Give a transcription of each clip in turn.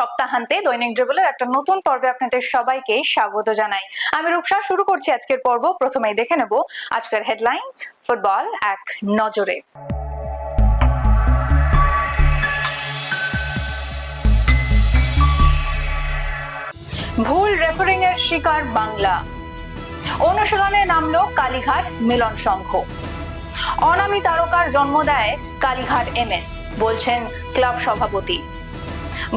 সপ্তাহান্তে দৈনিক ড্রিবলের একটা নতুন পর্বে আপনাদের সবাইকে স্বাগত জানাই। আমি রূপসা, শুরু করছি আজকের পর্ব। প্রথমেই দেখে নেব আজকের হেডলাইন্স ফুটবল এক নজরে। ভুল রেফারিং এর শিকার বাংলা। অনুশীলনে নামলো কালীঘাট মিলন সংঘ। অনামী তারকার জন্ম দেয় কালীঘাট এমএস, বলছেন ক্লাব সভাপতি।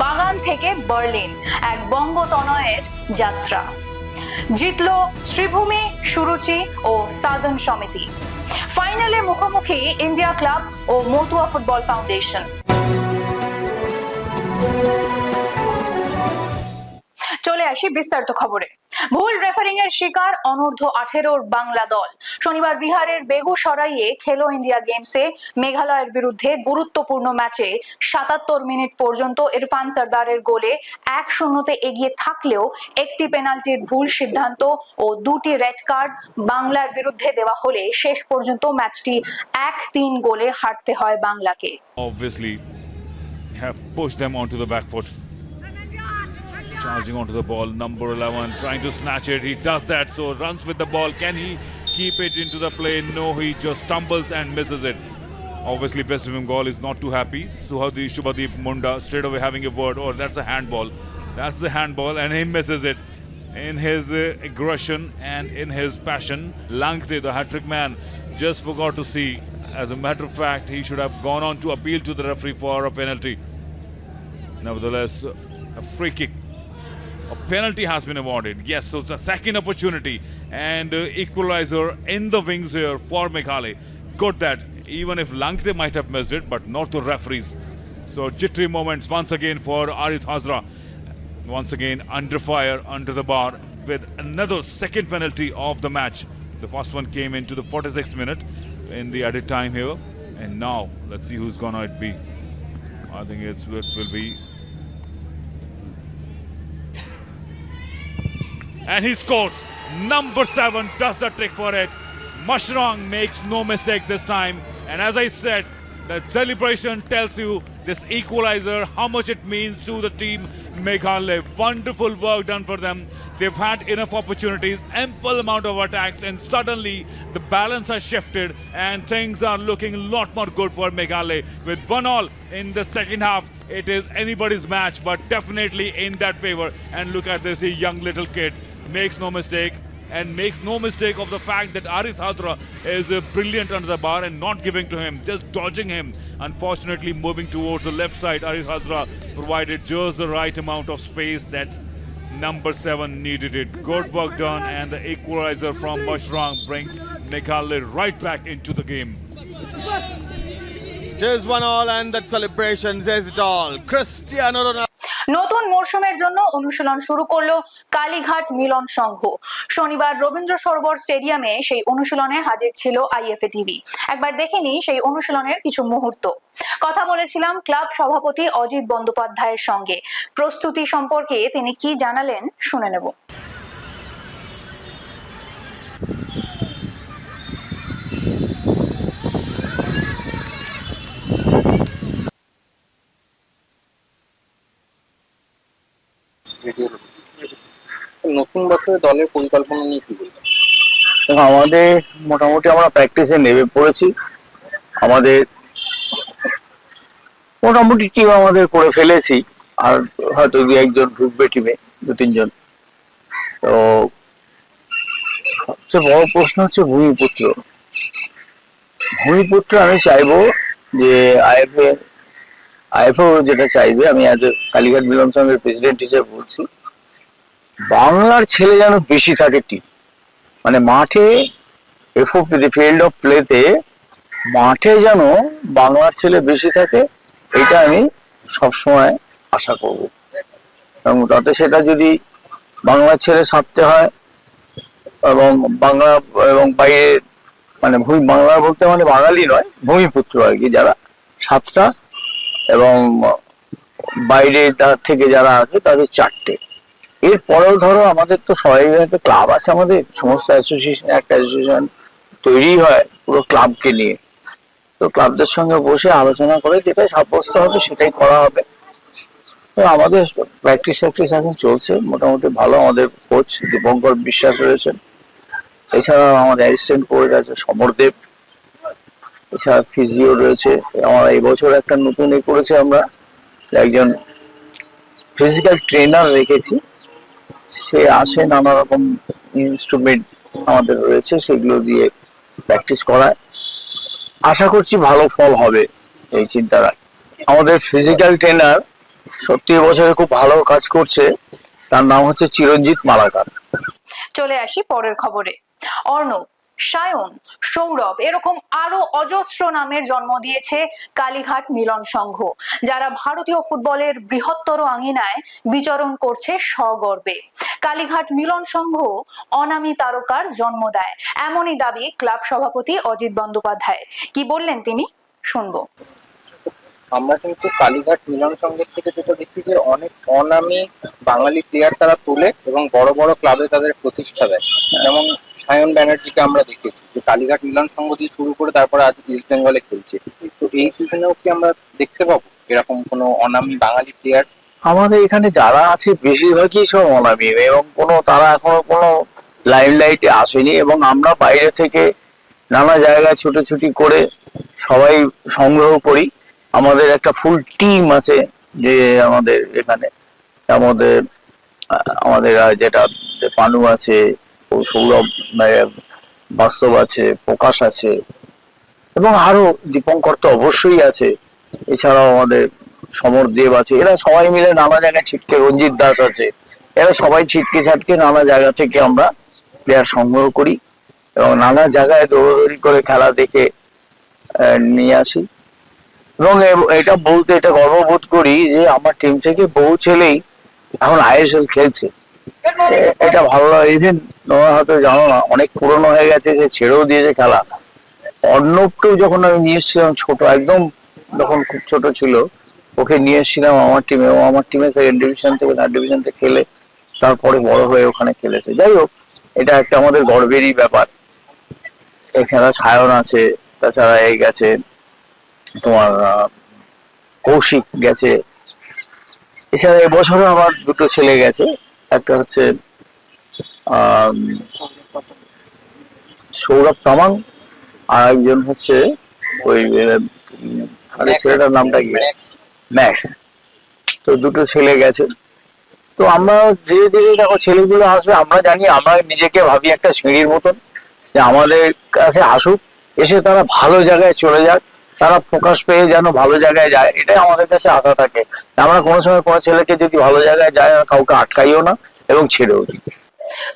বাগান থেকে বার্লিন, এক বঙ্গতনয়ের যাত্রা। জিতল শ্রীভূমি সুরুচি ও সাধন সমিতি। ফাইনালে মুখোমুখি ইন্ডিয়া ক্লাব ও মতুয়া ফুটবল ফাউন্ডেশন। চলে আসি বিস্তারিত খবরে। ভুল রেফারিং এর শিকার অনূর্ধ্ব আঠেরোর বাংলা দল শনিবার বিহারের বেগুসরাইয়ে খেলো ইন্ডিয়া গেমসে মেঘালয়ের বিরুদ্ধে গুরুত্বপূর্ণ ম্যাচে সাতাত্তর মিনিট পর্যন্ত ইরফান সর্দারের গোলে এক শূন্যতে এগিয়ে থাকলেও একটি পেনাল্টির ভুল সিদ্ধান্ত ও দুটি রেড কার্ড বাংলার বিরুদ্ধে দেওয়া হলে শেষ পর্যন্ত ম্যাচটি এক তিন গোলে হারতে হয় বাংলাকে. Charging onto the ball, number 11 trying to snatch it. He does that, so runs with the ball. Can he keep it into the play? No, he just stumbles and misses it. Obviously, West Bengal is not too happy. Suhadi Shubhadeep Munda straight away having a word, or that's a handball. That's the handball, and he misses it. In his uh, aggression and in his passion, Langte, the hat trick man, just forgot to see. As a matter of fact, he should have gone on to appeal to the referee for a penalty. Nevertheless, a free kick. A penalty has been awarded. Yes, so a second opportunity and uh, equalizer in the wings here for Meghale. Got that. Even if Langte might have missed it, but not the referees. So jittery moments once again for Arith Hazra. Once again under fire, under the bar, with another second penalty of the match. The first one came into the 46th minute in the added time here. And now, let's see who's gonna it be. I think it's, it will be and he scores. Number seven does the trick for it. Mushrang makes no mistake this time. And as I said, the celebration tells you this equalizer, how much it means to the team Meghalaya. Wonderful work done for them. They've had enough opportunities, ample amount of attacks, and suddenly the balance has shifted and things are looking a lot more good for Meghalaya. With one all in the second half, it is anybody's match, but definitely in that favor. And look at this, young little kid makes no mistake and makes no mistake of the fact that Aris Hadra is uh, brilliant under the bar and not giving to him, just dodging him. Unfortunately, moving towards the left side, Aris Hadra provided just the right amount of space that number seven needed it. Good work done, and the equalizer from Mushrang brings Meghalaya right back into the game. Just one all, and that celebration says it all. Cristiano Ronaldo. মরশুমের জন্য অনুশীলন শুরু করল কালীঘাট মিলন সংঘ। শনিবার রবীন্দ্র সরোবর স্টেডিয়ামে সেই অনুশীলনে হাজির ছিল আইএফএ টিভি। একবার দেখেনি সেই অনুশীলনের কিছু মুহূর্ত। কথা বলেছিলাম ক্লাব সভাপতি অজিত বন্দ্যোপাধ্যায়ের সঙ্গে। প্রস্তুতি সম্পর্কে তিনি কি জানালেন শুনে নেব। নতুন বছরে দলের পরিকল্পনা নিয়ে কি বলবেন? আমাদের মোটামুটি আমরা প্র্যাকটিসে নেমে পড়েছি। আমাদের মোটামুটি টিম আমাদের করে ফেলেছি। আর হয়তো দু একজন ঢুকবে টিমে দু তিনজন। তো সবচেয়ে বড় প্রশ্ন হচ্ছে ভূমিপুত্র। ভূমিপুত্র আমি চাইব যে আইএফএ আইএফএ যেটা চাইবে, আমি আজ কালীঘাট মিলন সংঘের প্রেসিডেন্ট হিসেবে বলছি, বাংলার ছেলে যেন বেশি থাকে টিম। মানে মাঠে এফওপি ফিল্ড অফ প্লেতে মাঠে যেন বাংলার ছেলে বেশি থাকে, এটা আমি সবসময় আশা করব। এবং তাতে সেটা যদি বাংলার ছেলে ছাড়তে হয়, এবং বাংলা, এবং বাইরে মানে ভূমি, বাংলা বলতে মানে বাঙালি নয়, ভূমিপুত্র আর কি যারা সাতটা এবং বাইরে তার থেকে যারা আছে তাদের চারটে। এরপরেও ধরো আমাদের তো সবাই একটা ক্লাব আছে আমাদের, সমস্ত অ্যাসোসিয়েশন একটা অ্যাসোসিয়েশন তৈরি হয় পুরো ক্লাবকে নিয়ে। তো ক্লাবদের সঙ্গে বসে আলোচনা করে যেটাই সাব্যস্ত হবে সেটাই করা হবে। তো আমাদের প্র্যাকটিস ট্যাকটিস এখন চলছে, মোটামুটি ভালো আমাদের কোচ দীপঙ্কর বিশ্বাস রয়েছেন। এছাড়া আমাদের অ্যাসিস্ট্যান্ট কোচ আছে সমরদেব। এছাড়া ফিজিও রয়েছে। আমরা এই বছর একটা নতুন এ করেছে আমরা। একজন ফিজিক্যাল ট্রেনার রেখেছি। সে আসে নানা রকম ইনস্ট্রুমেন্ট আমাদের রয়েছে, সেগুলো দিয়ে প্র্যাকটিস করায়। আশা করছি ভালো ফল হবে, এই চিন্তা রাখি আমাদের ফিজিক্যাল ট্রেনার সত্যি এবছরে খুব ভালো কাজ করছে। তার নাম হচ্ছে চিরঞ্জিত মালাকার। চলে আসি পরের খবরে। অর্ণব সায়ন, সৌরভ এরকম আরও অজস্র নামের জন্ম দিয়েছে কালীঘাট মিলন সংঘ, যারা ভারতীয় ফুটবলের বৃহত্তর আঙিনায় বিচরণ করছে সগর্বে কালীঘাট মিলন সংঘ অনামী তারকার জন্ম দেয়, এমনই দাবি ক্লাব সভাপতি অজিত বন্দ্যোপাধ্যায় কি বললেন তিনি? শুনব। আমরা কিন্তু কালীঘাট মিলন সংঘের থেকে যেটা দেখি যে অনেক অনামী বাঙালি প্লেয়ার তারা তোলে এবং বড় বড় ক্লাবে তাদের প্রতিষ্ঠা দেয়। যেমন সায়ন ব্যানার্জিকে আমরা দেখেছি, যে কালীঘাট মিলন সংঘ দিয়ে শুরু করে তারপরে আজ ইস্ট বেঙ্গলে খেলছে। তো এই সিজনেও কি আমরা দেখতে পাবো এরকম কোনো অনামী বাঙালি প্লেয়ার আমাদের এখানে যারা আছে, বেশিরভাগই সব অনামী এবং কোনো, তারা এখনও কোনো লাইমলাইটে আসেনি এবং আমরা বাইরে থেকে নানা জায়গায় ছুটোছুটি করে সবাই সংগ্রহ করি। আমাদের একটা ফুল টিম আছে যে আমাদের এখানে। আমাদের আমাদের যেটা পানু আছে, সৌরভ বাস্তব আছে, প্রকাশ আছে, এবং আরও দীপঙ্কর তো অবশ্যই আছে। এছাড়াও আমাদের সমর দেব আছে, এরা সবাই মিলে নানা জায়গায় ছিটকে, রঞ্জিত দাস আছে, এরা সবাই ছিটকে ছাটকে নানা জায়গা থেকে আমরা প্লেয়ার সংগ্রহ করি, এবং নানা জায়গায় দৌড়াদৌড়ি করে খেলা দেখে নিয়ে আসি। এবং এটা বলতে, এটা গর্ববোধ করি যে আমার টিম থেকে বহু ছেলেই এখন আইএসএল খেলছে। এটা ভালো লাগে ইভেন তোমরা হয়তো জানো না, অনেক পুরনো হয়ে গেছে যে ছেড়েও দিয়েছে খেলা। অর্ণবকেও যখন আমি নিয়ে এসেছিলাম ছোট, একদম যখন খুব ছোট ছিল, ওকে নিয়ে এসেছিলাম আমার টিমে ও আমার টিমে সেকেন্ড ডিভিশন থেকে থার্ড ডিভিশন থেকে খেলে, তারপরে বড় হয়ে ওখানে খেলেছে। যাই হোক, এটা একটা আমাদের গর্বেরই ব্যাপার। এখানে সায়ন আছে, তাছাড়া এই গেছে তোমার কৌশিক গেছে। এছাড়া এবছরও আমার দুটো ছেলে গেছে। একটা হচ্ছে সৌরভ তামাং আর একজন হচ্ছে ওই আরে ছেলেটার নামটা কি? ম্যাক্স। তো দুটো ছেলে গেছে। তো আমরা ধীরে ধীরে দেখো ছেলেগুলো আসবে আমরা জানি আমরা নিজেকে ভাবি একটা সিঁড়ির মতন যে আমাদের কাছে আসুক এসে তারা ভালো জায়গায় চলে যাক। তারা প্রকাশ পেয়ে যেন ভালো জায়গায় যায়, এটাই আমাদের কাছে আশা থাকে। আমরা কোনো সময় কোনো ছেলেকে যদি ভালো জায়গায় যায় কাউকে আটকাইও না এবং ছেড়েও দিই।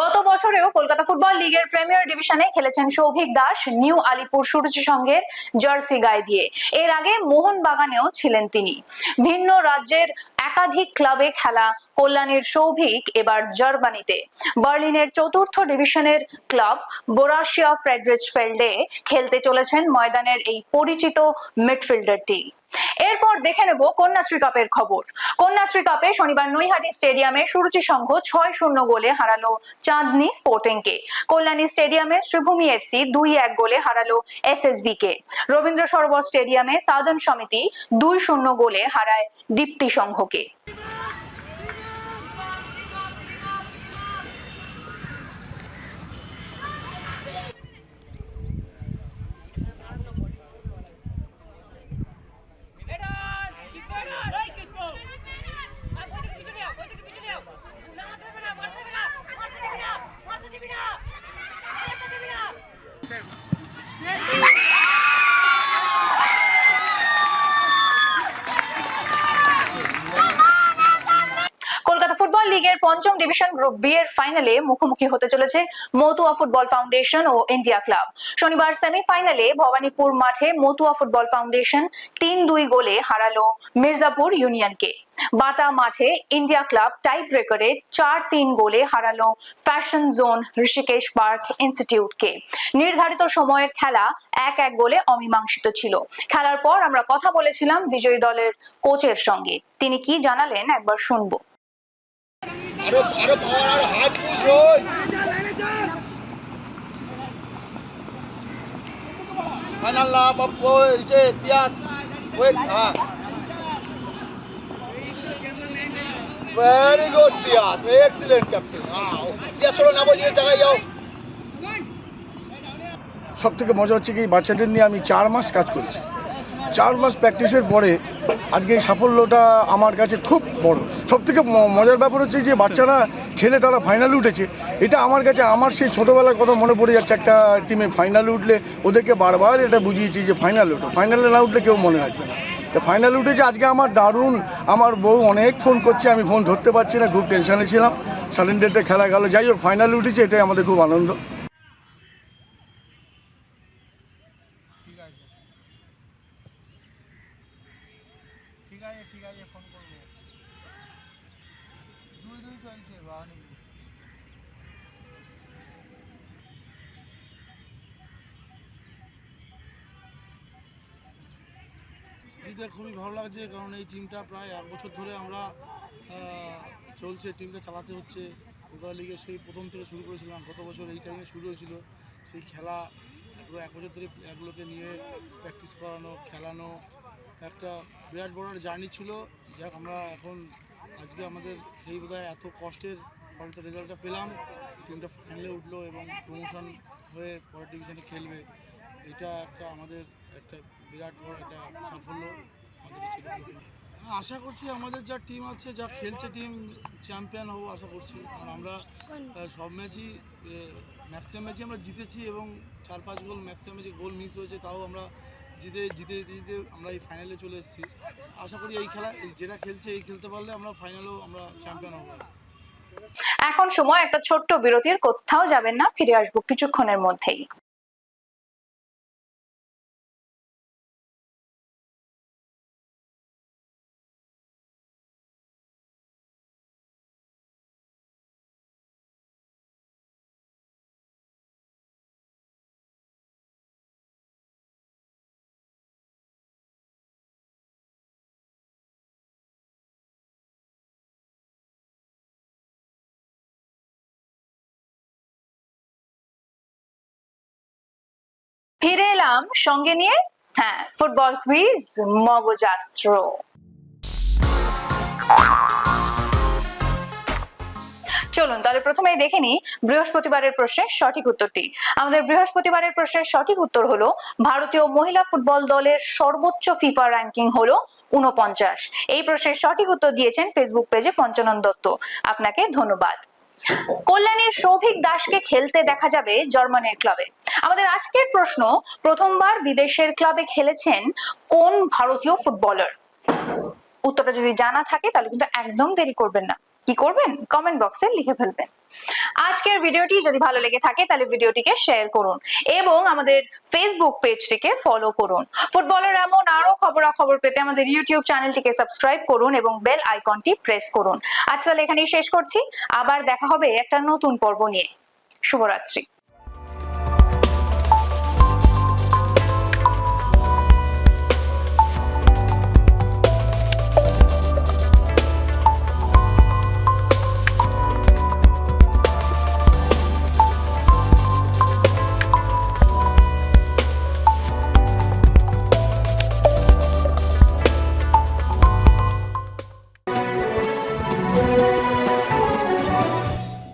গত বছরেও কলকাতা ফুটবল লিগের প্রিমিয়ার ডিভিশনে খেলেছেন সৌভিক দাস, নিউ আলিপুর সুরুচি সঙ্গের জার্সি গায়ে দিয়ে এর আগে মোহন বাগানেও ছিলেন তিনি। ভিন্ন রাজ্যের একাধিক ক্লাবে খেলা কল্যাণীর সৌভিক এবার জার্মানিতে। বার্লিনের চতুর্থ ডিভিশনের ক্লাব বোরাশিয়া ফ্রেডরিচ ফেল্ডে খেলতে চলেছেন ময়দানের এই পরিচিত মিডফিল্ডারটি। এরপর দেখে নেব কন্যাশ্রী কাপের খবর। কন্যাশ্রী কাপে শনিবার নৈহাটি স্টেডিয়ামে সুরুচি সংঘ ছয় শূন্য গোলে হারালো চাঁদনি স্পোর্টিংকে। কল্যাণী স্টেডিয়ামে শ্রীভূমি এফসি দুই এক গোলে হারালো এস এসএসবি কে। রবীন্দ্র সরোবর স্টেডিয়ামে সাদন সমিতি দুই শূন্য গোলে হারায় দীপ্তি সংঘকে। ডিভিশন গ্রুপ বি এর ফাইনালে মুখোমুখি হতে চলেছে মতুয়া ফুটবল ফাউন্ডেশন ও ইন্ডিয়া ক্লাব শনিবার সেমিফাইনালে ভবানীপুর মাঠে মতুয়া ফুটবল ফাউন্ডেশন তিন দুই গোলে হারালো মির্জাপুর ইউনিয়নকে। বাটা মাঠে ইন্ডিয়া ক্লাব টাই ব্রেকারে চার তিন গোলে হারালো ফ্যাশন জোন ঋষিকেশ পার্ক ইনস্টিটিউটকে নির্ধারিত সময়ের খেলা এক এক গোলে অমীমাংসিত ছিল। খেলার পর আমরা কথা বলেছিলাম বিজয়ী দলের কোচের সঙ্গে। তিনি কি জানালেন? একবার শুনব। আরও আরও পাওয়ার আরও হাত ইতিহাস। ওয়েট হ্যাঁ ভেরি গুড ইতিহাস। এক্সিলেন্ট ক্যাপ্টেন ইতিহাস হলো না বলিয়ে জায়গায় যাও। সব থেকে মজা হচ্ছে কি, বাচ্চাদের নিয়ে আমি চার মাস কাজ করেছি। চার মাস প্র্যাকটিসের পরে আজকে এই সাফল্যটা আমার কাছে খুব বড়। সব থেকে মজার ব্যাপার হচ্ছে যে বাচ্চারা খেলে তারা ফাইনালে উঠেছে। এটা আমার কাছে, আমার সেই ছোটোবেলার কথা মনে পড়ে যাচ্ছে একটা টিমে ফাইনালে উঠলে ওদেরকে বারবার এটা বুঝিয়েছি যে ফাইনালে ওঠো। ফাইনালে না উঠলে কেউ মনে রাখবে না। তো ফাইনালে উঠেছে, আজকে আমার দারুণ, আমার বউ অনেক ফোন করছে, আমি ফোন ধরতে পারছি না, খুব টেনশনে ছিলাম। সালেন্ডারতে খেলা গেল, যাই হোক ফাইনালে উঠেছে, এটাই আমাদের খুব আনন্দ। জিতে খুবই ভালো লাগছে, কারণ এই টিমটা প্রায় এক বছর ধরে আমরা চলছে টিমটা চালাতে হচ্ছে। কলকাতা লিগে সেই প্রথম থেকে শুরু করেছিলাম, গত বছর এই টাইমে শুরু হয়েছিল। সেই খেলা পুরো এক বছর ধরে প্লেয়ারগুলোকে নিয়ে প্র্যাকটিস করানো খেলানো। একটা বিরাট বড় একটা জার্নি ছিল। যাক আমরা এখন আজকে আমাদের সেই বোধহয় এত কষ্টের ফলটা রেজাল্টটা পেলাম। টিমটা ফাইনালে উঠল এবং প্রমোশন হয়ে পরের ডিভিশনে খেলবে। এটা একটা আমাদের একটা বিরাট বড় একটা সাফল্য আমাদের। হ্যাঁ, আশা করছি আমাদের যা টিম আছে যা খেলছে টিম চ্যাম্পিয়ন হব আশা করছি। কারণ আমরা সব ম্যাচই ম্যাক্সিমাম ম্যাচে আমরা জিতেছি এবং চার, পাঁচ গোল ম্যাক্সিমাম ম্যাচে গোল মিস হয়েছে, তাও আমরা জিতে জিতে জিতে আমরা এই ফাইনালে চলে এসেছি। আশা করি এই খেলা, যেটা খেলছে, এই খেলতে পারলে আমরা ফাইনালেও আমরা চ্যাম্পিয়ন হব। এখন সময়, একটা ছোট্ট বিরতির, কোথাও যাবেন না, ফিরে আসব কিছুক্ষণের মধ্যেই। ফিরে এলাম সঙ্গে নিয়ে। হ্যাঁ ফুটবল কুইজ মগজাস্ত্র। চলুন তাহলে প্রথমেই দেখে নিই বৃহস্পতিবারের প্রশ্নের সঠিক উত্তরটি। আমাদের বৃহস্পতিবারের প্রশ্নের সঠিক উত্তর হলো, ভারতীয় মহিলা ফুটবল দলের সর্বোচ্চ ফিফা র্যাঙ্কিং হলো উনপঞ্চাশ এই প্রশ্নের সঠিক উত্তর দিয়েছেন ফেসবুক পেজে পঞ্চানন দত্ত। আপনাকে ধন্যবাদ। কল্যাণীর সৌভিক দাসকে খেলতে দেখা যাবে জার্মানির ক্লাবে আমাদের আজকের প্রশ্ন, প্রথমবার বিদেশের ক্লাবে খেলেছেন কোন ভারতীয় ফুটবলার উত্তরটা যদি জানা থাকে, তাহলে কিন্তু একদম দেরি করবেন না। কি করবেন? কমেন্ট বক্সে লিখে ফেলবেন। আজকের ভিডিওটি যদি ভালো লেগে থাকে, তাহলে ভিডিওটিকে শেয়ার করুন এবং আমাদের ফেসবুক পেজটিকে ফলো করুন। ফুটবলের এমন আরও খবরাখবর পেতে আমাদের ইউটিউব চ্যানেলটিকে সাবস্ক্রাইব করুন এবং বেল আইকনটি প্রেস করুন। আজ তাহলে এখানেই শেষ করছি। আবার দেখা হবে একটা নতুন পর্ব নিয়ে। শুভরাত্রি।